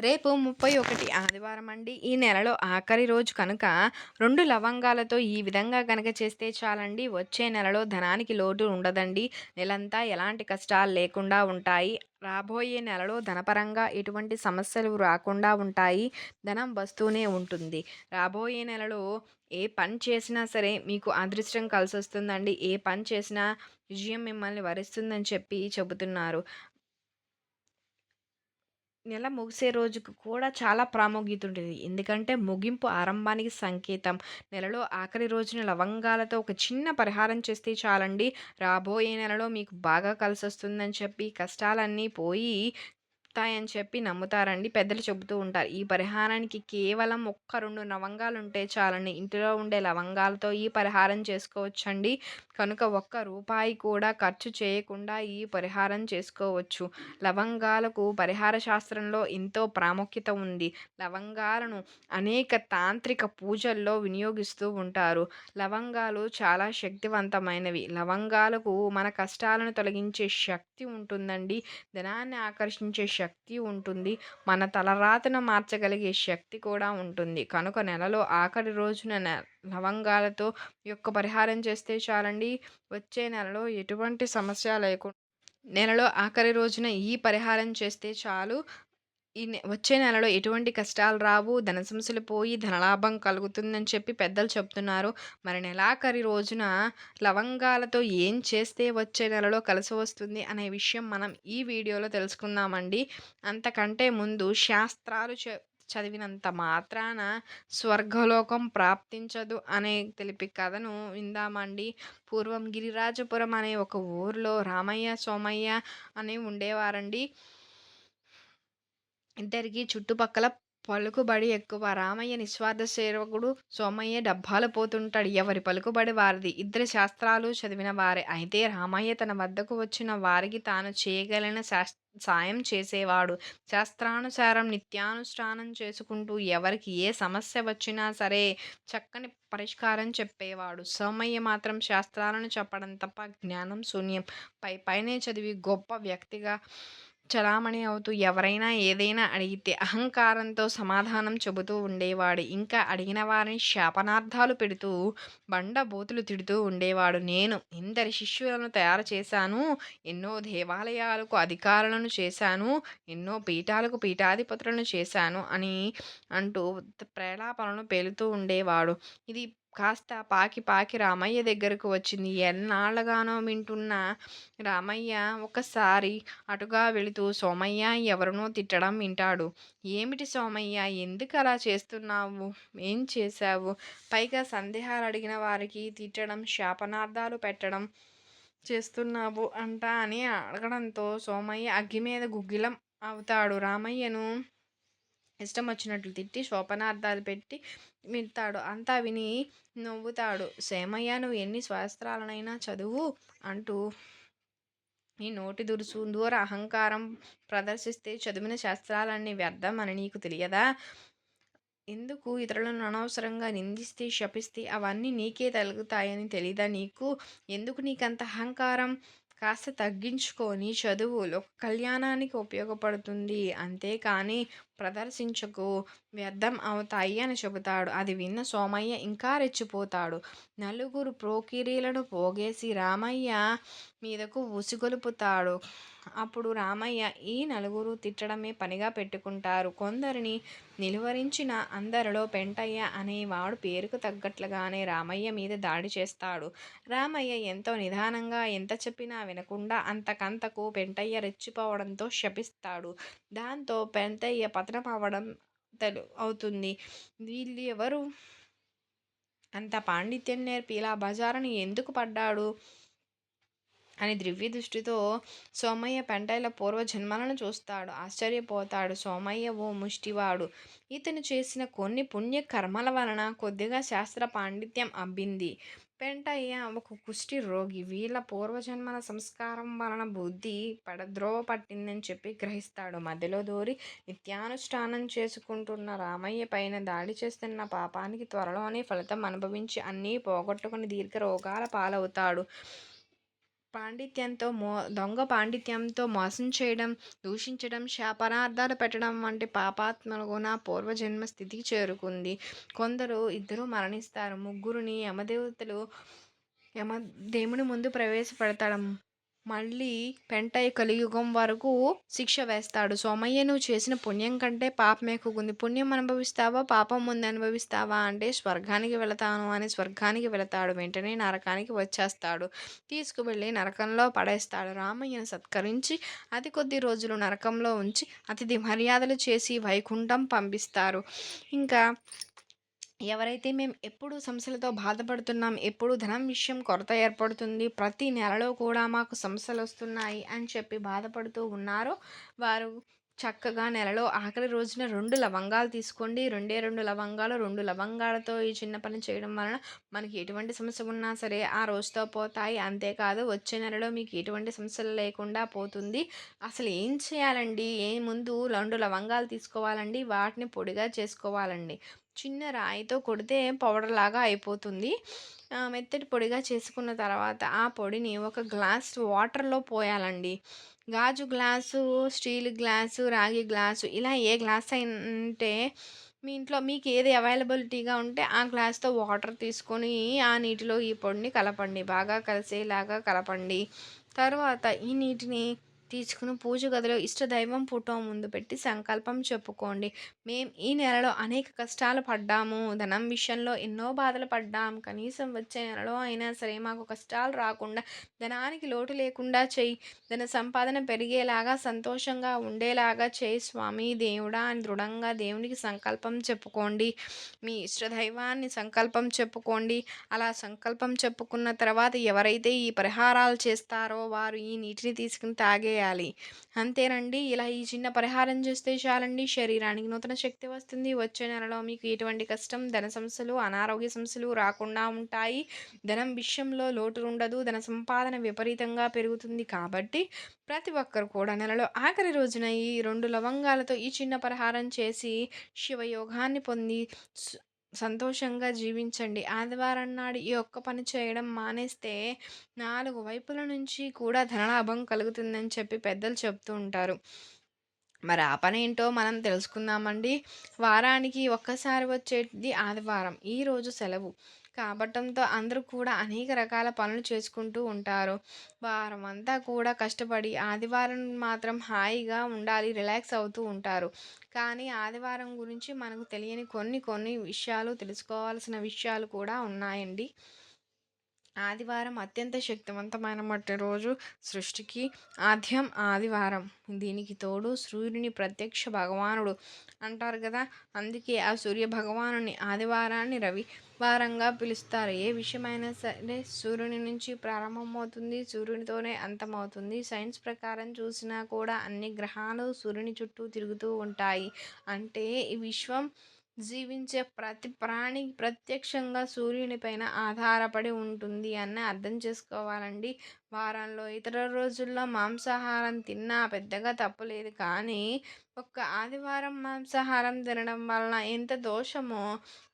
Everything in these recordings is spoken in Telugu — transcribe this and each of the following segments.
రేపు ముప్పై ఒకటి ఆదివారం అండి. ఈ నెలలో ఆఖరి రోజు కనుక రెండు లవంగాలతో ఈ విధంగా కనుక చేస్తే చాలండి. వచ్చే నెలలో ధనానికి లోటు ఉండదండి. నెలంతా ఎలాంటి కష్టాలు లేకుండా ఉంటాయి. రాబోయే నెలలో ధనపరంగా ఎటువంటి సమస్యలు రాకుండా ఉంటాయి. ధనం వస్తూనే ఉంటుంది. రాబోయే నెలలో ఏ పని చేసినా సరే మీకు అదృష్టం కలిసి వస్తుందండి ఏ పని చేసినా విజయం మిమ్మల్ని వరిస్తుందని చెప్పి చెబుతున్నారు. నెల ముగిసే రోజుకు కూడా చాలా ప్రాముఖ్యత ఉంటుంది ఎందుకంటే ముగింపు ఆరంభానికి సంకేతం. నెలలో ఆఖరి రోజున లవంగాలతో ఒక చిన్న పరిహారం చేస్తే చాలండి. రాబోయే నెలలో మీకు బాగా కలిసి వస్తుందని చెప్పి కష్టాలన్నీ పోయి వస్తాయని చెప్పి నమ్ముతారండి. పెద్దలు చెబుతూ ఉంటారు. ఈ పరిహారానికి కేవలం ఒక్క రెండు లవంగాలు ఉంటే చాలండి. ఇంటిలో ఉండే లవంగాలతో ఈ పరిహారం చేసుకోవచ్చండి. కనుక ఒక్క రూపాయి కూడా ఖర్చు చేయకుండా ఈ పరిహారం చేసుకోవచ్చు. లవంగాలకు పరిహార శాస్త్రంలో ఎంతో ప్రాముఖ్యత ఉంది. లవంగాలను అనేక తాంత్రిక పూజల్లో వినియోగిస్తూ ఉంటారు. లవంగాలు చాలా శక్తివంతమైనవి. లవంగాలకు మన కష్టాలను తొలగించే శక్తి ఉంటుందండి. ధనాన్ని ఆకర్షించే శక్తి ఉంటుంది. మన తలరాతను మార్చగలిగే శక్తి కూడా ఉంటుంది. కనుక నెలలో ఆఖరి రోజున లవంగాలతో యొక్క పరిహారం చేస్తే చాలండి. వచ్చే నెలలో ఎటువంటి సమస్య లేకుండా నెలలో ఆఖరి రోజున ఈ పరిహారం చేస్తే చాలు. ఈ వచ్చే నెలలో ఎటువంటి కష్టాలు రావు ధన సమస్యలు పోయి ధనలాభం కలుగుతుందని చెప్పి పెద్దలు చెప్తున్నారు. మరి నెలాఖరి రోజున లవంగాలతో ఏం చేస్తే వచ్చే నెలలో కలిసి వస్తుంది అనే విషయం మనం ఈ వీడియోలో తెలుసుకుందామండి. అంతకంటే ముందు శాస్త్రాలు చె చదివినంత మాత్రాన స్వర్గలోకం ప్రాప్తించదు అనే తెలిపి కథను విందామండి. పూర్వం గిరిరాజపురం అనే ఒక ఊరిలో రామయ్య సోమయ్య అని ఉండేవారండి. ఇద్దరికి చుట్టుపక్కల పలుకుబడి ఎక్కువ. రామయ్య నిస్వార్థ సేవకుడు సోమయ్య డబ్బాలు పోతుంటాడు. ఎవరి పలుకుబడి వారిది? ఇద్దరు శాస్త్రాలు చదివిన వారే. అయితే రామయ్య తన వద్దకు వచ్చిన వారికి తాను చేయగలిగిన శాస్త్ర సాయం చేసేవాడు. శాస్త్రానుసారం నిత్యానుష్ఠానం చేసుకుంటూ ఎవరికి ఏ సమస్య వచ్చినా సరే చక్కని పరిష్కారం చెప్పేవాడు. సోమయ్య మాత్రం శాస్త్రాలను చెప్పడం తప్ప జ్ఞానం శూన్యం. పై పైనే చదివి గొప్ప వ్యక్తిగా చలామణి అవుతూ ఎవరైనా ఏదైనా అడిగితే అహంకారంతో సమాధానం చెబుతూ ఉండేవాడు. ఇంకా అడిగిన వారిని శాపనార్థాలు పెడుతూ బండబోతులు తిడుతూ ఉండేవాడు. నేను ఇందరి శిష్యులను తయారు చేశాను ఎన్నో దేవాలయాలకు అధికారులను చేశాను ఎన్నో పీఠాలకు పీఠాధిపతులను చేశాను అని అంటూ ప్రేలాపనలు పేలుతూ ఉండేవాడు. ఇది కాస్త పాకి పాకి రామయ్య దగ్గరకు వచ్చింది. ఎన్నాళ్ళగానో వింటున్న రామయ్య ఒకసారి అటుగా వెళుతూ సోమయ్య ఎవరినో తిట్టడం వింటాడు. ఏమిటి సోమయ్య ఎందుకు అలా చేస్తున్నావు? ఏం చేశావు? పైగా సందేహాలు అడిగిన వారికి తిట్టడం శాపనార్థాలు పెట్టడం చేస్తున్నావు అంట అని అడగడంతో సోమయ్య అగ్గి మీద గుగ్గిలం అవుతాడు. రామయ్యను ఇష్టం వచ్చినట్లు తిట్టి శోపనార్థాలు పెట్టి మిడతాడు అంతా విని నవ్వుతాడు. సేమయ్య నువ్వు ఎన్ని శాస్త్రాలనైనా చదువు అంటూ నీ నోటి దురుసు దూర అహంకారం ప్రదర్శిస్తే చదివిన శాస్త్రాలన్నీ వ్యర్థం అని నీకు తెలియదా? ఎందుకు ఇతరులను అనవసరంగా నిందిస్తే శపిస్తే అవన్నీ నీకే తగులుతాయని తెలీదా నీకు? ఎందుకు నీకంత అహంకారం? కాస్త తగ్గించుకొని చదువు. లోక కళ్యాణానికి ఉపయోగపడుతుంది. అంతేకాని ప్రదర్శించకు వ్యర్థం అవుతాయి అని చెబుతాడు. అది విన్న సోమయ్య ఇంకా రెచ్చిపోతాడు. నలుగురు ప్రోకిరీలను పోగేసి రామయ్య మీదకు ఉసిగొలుపుతాడు అప్పుడు రామయ్య ఈ నలుగురు తిట్టడమే పనిగా పెట్టుకుంటారు. కొందరిని నిలువరించిన అందరిలో పెంటయ్య అనేవాడు పేరుకు తగ్గట్లుగానే రామయ్య మీద దాడి చేస్తాడు. రామయ్య ఎంతో నిదానంగా ఎంత చెప్పినా వినకుండా అంతకంతకు పెంటయ్య రెచ్చిపోవడంతో శపిస్తాడు. దాంతో పెంటయ్య పతనం అవ్వడం తెలు అవుతుంది. వీళ్ళు ఎవరు? అంత పాండిత్యం నేర్పి ఇలా బజారుని ఎందుకు పడ్డాడు? అని దివ్య దృష్టితో సోమయ్య పెంటైల పూర్వజన్మలను చూస్తాడు. ఆశ్చర్యపోతాడు. సోమయ్య ఓ ముష్టివాడు. ఇతను చేసిన కొన్ని పుణ్య కర్మల వలన కొద్దిగా శాస్త్ర పాండిత్యం అబ్బింది. పెంటయ్య ఒక కుష్టి రోగి వీళ్ళ పూర్వజన్మల సంస్కారం వలన బుద్ధి పడద్రోవ పట్టిందని చెప్పి గ్రహిస్తాడు. మధ్యలో దూరి నిత్యానుష్ఠానం చేసుకుంటున్న రామయ్య పైన దాడి చేస్తున్న పాపానికి త్వరలోనే ఫలితం అనుభవించి అన్నీ పోగొట్టుకుని దీర్ఘ రోగాల పాలవుతాడు. పాండిత్యంతో మో దొంగ పాండిత్యంతో మోసం చేయడం, దూషించడం, శాపనార్థాలు పెట్టడం వంటి పాపాత్మగుణ పూర్వజన్మ స్థితికి చేరుకుంది. కొందరు ఇద్దరు మరణిస్తారు. ముగ్గురిని యమదేవతలు యమ దేవుని ముందు ప్రవేశపెడతాడు. మళ్ళీ పెంటయ్య కలియుగం వరకు శిక్ష వేస్తాడు. సోమయ్య నువ్వు చేసిన పుణ్యం కంటే పాపం ఎక్కువుంది. పుణ్యం అనుభవిస్తావా? పాపం ముందు అనుభవిస్తావా? అంటే స్వర్గానికి వెళతాను అని స్వర్గానికి వెళతాడు. వెంటనే నరకానికి వచ్చేస్తాడు. తీసుకువెళ్ళి నరకంలో పడేస్తాడు. రామయ్యను సత్కరించి అతి కొద్ది రోజులు నరకంలో ఉంచి అతిథి మర్యాదలు చేసి వైకుంఠం పంపిస్తారు. ఇంకా ఎవరైతే మేము ఎప్పుడు సమస్యలతో బాధపడుతున్నాం ఎప్పుడు ధనం విషయం కొరత ఏర్పడుతుంది ప్రతి నెలలో కూడా మాకు సమస్యలు వస్తున్నాయి అని చెప్పి బాధపడుతూ ఉన్నారో వారు చక్కగా నెలలో ఆఖరి రోజున రెండు లవంగాలు తీసుకోండి. రెండే రెండు లవంగాలు రెండు లవంగాలతో ఈ చిన్న పని చేయడం వలన మనకి ఎటువంటి సమస్య ఉన్నా సరే ఆ రోజుతో పోతాయి. అంతేకాదు వచ్చే నెలలో మీకు ఎటువంటి సమస్యలు లేకుండా పోతుంది. అసలు ఏం చేయాలండి? ఏ ముందు రెండు లవంగాలు తీసుకోవాలండి వాటిని పొడిగా చేసుకోవాలండి. చిన్న రాయితో కొడితే పౌడర్ లాగా అయిపోతుంది మెత్తటి పొడిగా చేసుకున్న తర్వాత ఆ పొడిని ఒక గ్లాస్ వాటర్లో పోయాలండి. గాజు గ్లాసు స్టీల్ గ్లాసు రాగి గ్లాసు ఇలా ఏ గ్లాస్ అంటే మీ ఇంట్లో మీకు ఏది అవైలబిలిటీగా ఉంటే ఆ గ్లాస్తో వాటర్ తీసుకొని ఆ నీటిలో ఈ పొడిని కలపండి. బాగా కలిసేలాగా కలపండి. తర్వాత ఈ నీటిని తీసుకుని పూజ గదిలో ఇష్టదైవం ఫోటో ముందు పెట్టి సంకల్పం చెప్పుకోండి. మేము ఈ నెలలో అనేక కష్టాలు పడ్డాము. ధనం విషయంలో ఎన్నో బాధలు పడ్డాము కనీసం వచ్చే నెలలో అయినా సరే మాకు కష్టాలు రాకుండా ధనానికి లోటు లేకుండా చేయి. ధన సంపాదన పెరిగేలాగా సంతోషంగా ఉండేలాగా చేయి స్వామి దేవుడా అని దృఢంగా దేవునికి సంకల్పం చెప్పుకోండి. మీ ఇష్టదైవాన్ని సంకల్పం చెప్పుకోండి. అలా సంకల్పం చెప్పుకున్న తర్వాత ఎవరైతే ఈ పరిహారాలు చేస్తారో వారు ఈ నీటిని తీసుకుని తాగే చేయాలి. అంతేనండి. ఇలా ఈ చిన్న పరిహారం చేస్తే చాలండి శరీరానికి నూతన శక్తి వస్తుంది. వచ్చే నెలలో మీకు ఎటువంటి కష్టం ధన సమస్యలు అనారోగ్య సమస్యలు రాకుండా ఉంటాయి. ధనం విషయంలో లోటు ఉండదు. ధన సంపాదన విపరీతంగా పెరుగుతుంది కాబట్టి ప్రతి ఒక్కరు కూడా నెలలో ఆఖరి రోజున ఈ రెండు లవంగాలతో ఈ చిన్న పరిహారం చేసి శివయోగాన్ని పొంది సంతోషంగా జీవించండి. ఆదివారం నాడు ఈ ఒక్క పని చేయడం మానేస్తే నాలుగు వైపుల నుంచి కూడా ధనలాభం కలుగుతుందని చెప్పి పెద్దలు చెప్తూ ఉంటారు. మరి ఆ పని ఏంటో మనం తెలుసుకుందామండి. వారానికి ఒక్కసారి వచ్చేది ఆదివారం. ఈరోజు సెలవు. కాబట్టంతో అందరూ కూడా అనేక రకాల పనులు చేసుకుంటూ ఉంటారు. వారం అంతా కూడా కష్టపడి ఆదివారం మాత్రం హాయిగా ఉండాలి రిలాక్స్ అవుతూ ఉంటారు. కానీ ఆదివారం గురించి మనకు తెలియని కొన్ని కొన్ని విషయాలు తెలుసుకోవాల్సిన విషయాలు కూడా ఉన్నాయండి. ఆదివారం అత్యంత శక్తివంతమైన మట్టి రోజు సృష్టికి ఆద్యం ఆదివారం. దీనికి తోడు సూర్యుని ప్రత్యక్ష భగవానుడు అంటారు కదా. అందుకే ఆ సూర్య భగవానుని ఆదివారాన్ని రవివారంగా పిలుస్తారు. ఏ విషయమైనా సరే సూర్యుని నుంచి ప్రారంభమవుతుంది. సూర్యునితోనే అంతమవుతుంది. సైన్స్ ప్రకారం చూసినా కూడా అన్ని గ్రహాలు సూర్యుని చుట్టూ తిరుగుతూ ఉంటాయి. అంటే ఈ విశ్వం జీవించే ప్రతి ప్రాణి ప్రత్యక్షంగా సూర్యుని పైన ఆధారపడి ఉంటుంది అని అర్థం చేసుకోవాలండి. వారంలో ఇతర రోజుల్లో మాంసాహారం తిన్నా పెద్దగా తప్పులేదు కానీ ఒక్క ఆదివారం మాంసాహారం తినడం వలన ఎంత దోషమో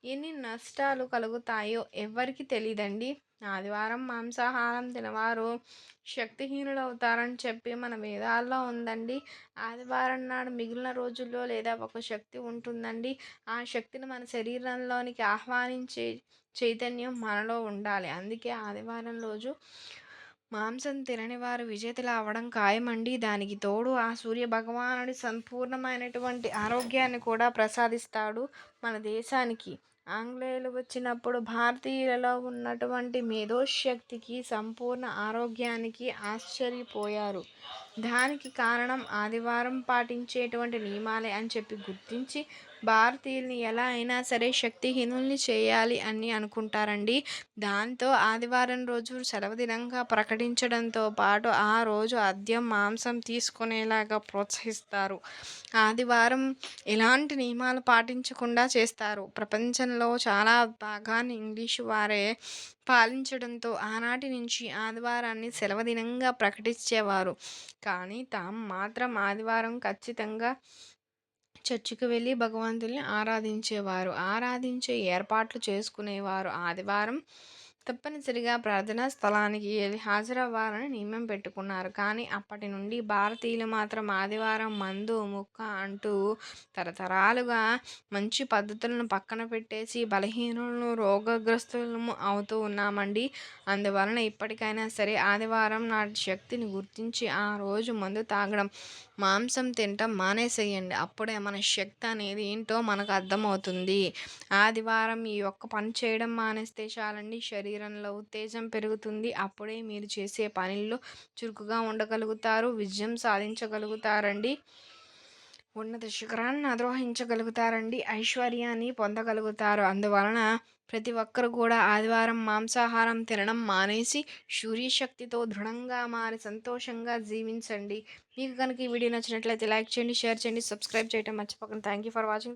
ఎన్ని నష్టాలు కలుగుతాయో ఎవరికి తెలియదండి ఆదివారం మాంసాహారం తినవారు. శక్తిహీనులు అవుతారని చెప్పి మన వేదాల్లో ఉందండి. ఆదివారం నాడు మిగిలిన రోజుల్లో లేదా ఒక శక్తి ఉంటుందండి. ఆ శక్తిని మన శరీరంలోనికి ఆహ్వానించే చైతన్యం మనలో ఉండాలి. అందుకే ఆదివారం రోజు మాంసం తినని వారు విజేతలు అవ్వడం ఖాయమండి. దానికి తోడు ఆ సూర్య భగవానుడి సంపూర్ణమైనటువంటి ఆరోగ్యాన్ని కూడా ప్రసాదిస్తాడు మన దేశానికి. ఆంగ్లేయులు వచ్చినప్పుడు భారతీయులలో ఉన్నటువంటి మేధోశక్తికి సంపూర్ణ ఆరోగ్యానికి ఆశ్చర్యపోయారు. దానికి కారణం ఆదివారం పాటించేటువంటి నియమాలే అని చెప్పి గుర్తించి భారతీయుల్ని ఎలా అయినా సరే శక్తిహీనుల్ని చేయాలి అని అనుకుంటారండి. దాంతో ఆదివారం రోజు సెలవు దినంగా ప్రకటించడంతో పాటు ఆ రోజు అద్యం మాంసం తీసుకునేలాగా ప్రోత్సహిస్తారు. ఆదివారం ఎలాంటి నియమాలు పాటించకుండా చేస్తారు. ప్రపంచంలో చాలా భాగాన్ని ఇంగ్లీషు వారే పాలించడంతో ఆనాటి నుంచి ఆదివారాన్ని సెలవుదినంగా ప్రకటించేవారు. కానీ తాము మాత్రం ఆదివారం ఖచ్చితంగా చర్చికి వెళ్ళి భగవంతుల్ని ఆరాధించేవారు. ఆరాధించే ఏర్పాట్లు చేసుకునేవారు. ఆదివారం తప్పనిసరిగా ప్రార్థనా స్థలానికి హాజరవ్వాలని నియమం పెట్టుకున్నారు. కానీ అప్పటి నుండి భారతీయులు మాత్రం ఆదివారం మందు, ముక్క అంటూ తరతరాలుగా మంచి పద్ధతులను పక్కన పెట్టేసి బలహీనులను, రోగగ్రస్తులను అవుతూ ఉన్నామండి అందువలన ఇప్పటికైనా సరే ఆదివారం నాటి శక్తిని గుర్తించి ఆ రోజు మందు తాగడం, మాంసం తినటం మానేసేయండి అప్పుడే మన శక్తి అనేది ఏంటో మనకు అర్థమవుతుంది. ఆదివారం ఈ ఒక్క పని చేయడం మానేస్తే చాలండి శరీరం శరీరంలో ఉత్తేజం పెరుగుతుంది. అప్పుడే మీరు చేసే పనుల్లో చురుకుగా ఉండగలుగుతారు. విజయం సాధించగలుగుతారండి ఉన్నత శిఖరాన్ని అధిరోహించగలుగుతారండీ. ఐశ్వర్యాన్ని పొందగలుగుతారు. అందువలన ప్రతి ఒక్కరు కూడా ఆదివారం మాంసాహారం తినడం మానేసి సూర్యశక్తితో దృఢంగా మారి సంతోషంగా జీవించండి. మీకు కనుక ఈ వీడియో నచ్చినట్లయితే లైక్ చేయండి, షేర్ చేయండి, సబ్స్క్రైబ్ చేయటం మర్చిపోకండి. You for watching.